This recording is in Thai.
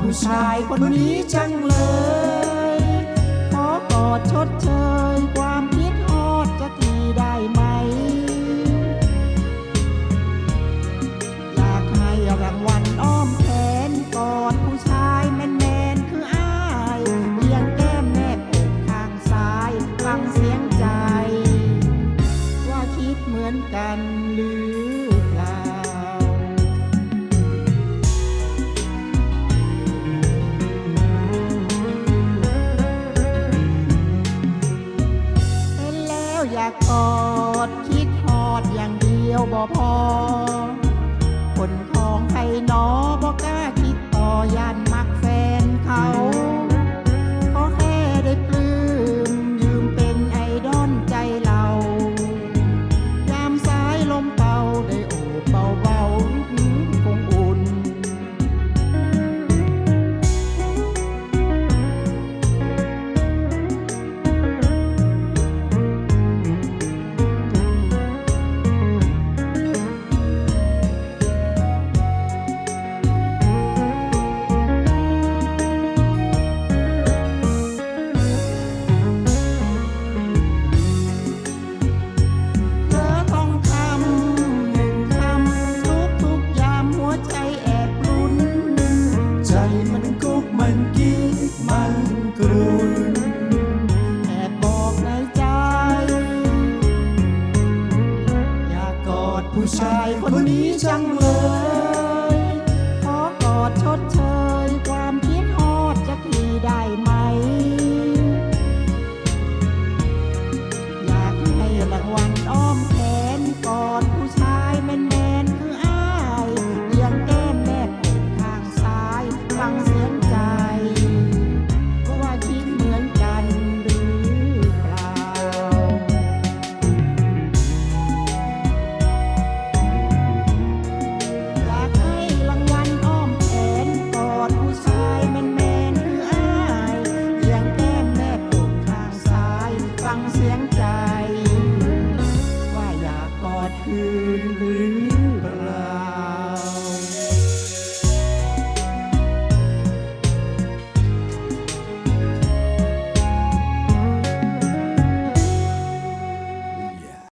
ผู้ชายคนนี้จังเลย ขอกอดชดเชย yeah ผู้ชายคนนี้จังเลยขอกอดชดเชยความคิดฮอดจะทีได้ไหม อยากให้รางวันอ้อม